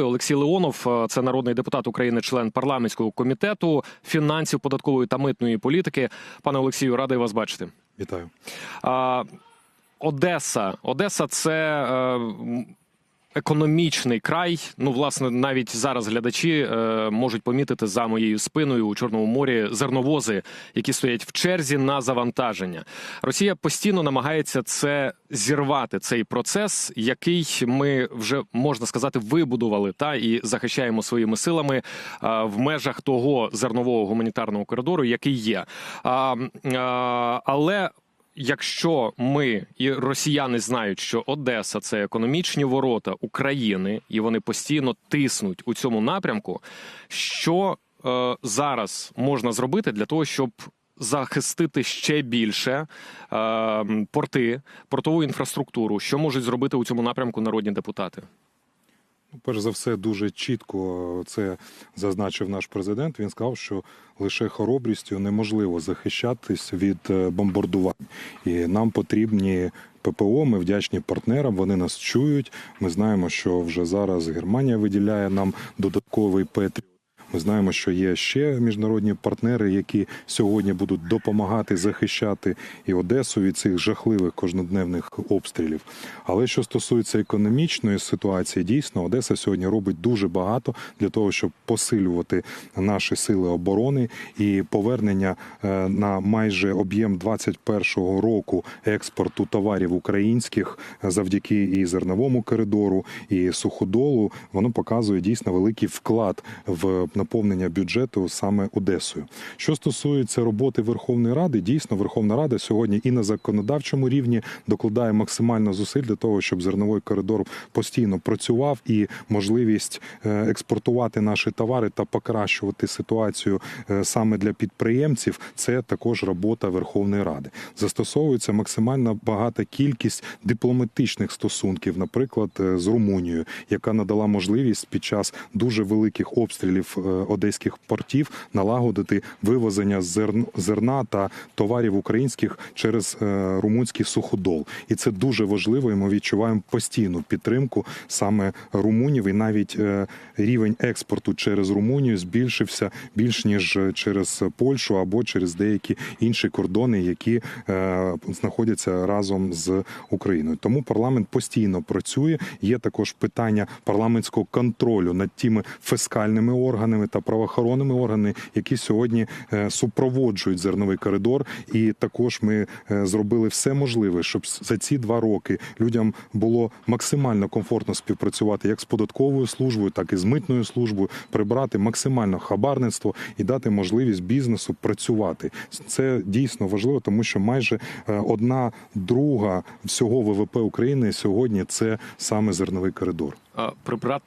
Олексій Леонов, е, це народний депутат України, член парламентського комітету фінансів, податкової та митної політики. Пане Олексію, радий вас бачити. Вітаю. Одеса. Одеса це е, економічний край. Ну, власне, навіть зараз глядачі е, можуть помітити за моєю спиною у Чорному морі зерновози, які стоять в черзі на завантаження. Росія постійно намагається це зірвати цей процес, який ми вже можна сказати вибудували та і захищаємо своїми силами е, в межах того зернового гуманітарного коридору, який є. А, а, але Якщо ми і росіяни знають, що Одеса це економічні ворота України, і вони постійно тиснуть у цьому напрямку, що е, зараз можна зробити для того, щоб захистити ще більше е, порти, портову інфраструктуру, що можуть зробити у цьому напрямку народні депутати? Ну, Перш за все, дуже чітко це зазначив наш президент. Він сказав, що лише хоробрістю неможливо захищатись від е, бомбардувань, і нам потрібні. ППО, ми вдячні партнерам. Вони нас чують. Ми знаємо, що вже зараз Германія виділяє нам додатковий Петріот. Ми знаємо, що є ще міжнародні партнери, які сьогодні будуть допомагати захищати і Одесу від цих жахливих кожнодневних обстрілів. Але що стосується економічної ситуації, дійсно Одеса сьогодні робить дуже багато для того, щоб посилювати наші сили оборони і повернення е, на майже об'єм 21-го року експорту товарів українських завдяки і зерновому коридору, і суходолу. Воно показує дійсно великий вклад в наповнення бюджету саме Одесою. Що стосується роботи Верховної Ради, дійсно Верховна Рада сьогодні і на законодавчому рівні докладає максимально зусиль для того, щоб зерновий коридор постійно працював і можливість е, експортувати наші товари та покращувати ситуацію е, саме для підприємців. Це також робота Верховної Ради. Застосовується максимально багата кількість дипломатичних стосунків, наприклад, е, з Румунією, яка надала можливість під час дуже великих обстрілів одеських портів налагодити вивозення зерн- зерна та товарів українських через е, румунський суходол. І це дуже важливо. І ми відчуваємо постійну підтримку саме румунів. І навіть е, рівень експорту через Румунію збільшився більш ніж через Польщу або через деякі інші кордони, які е, знаходяться разом з Україною. Тому парламент постійно працює. Є також питання парламентського контролю над тими фискальними органами та правоохоронними органами, які сьогодні е, супроводжують зерновий коридор. І також ми е, зробили все можливе, щоб за ці два роки людям було максимально комфортно співпрацювати як з податковою службою, так і з митною службою, прибрати максимально хабарництво і дати можливість бізнесу працювати. Це дійсно важливо, тому що майже е, одна друга всього ВВП України сьогодні це саме зерновий коридор. Прибрати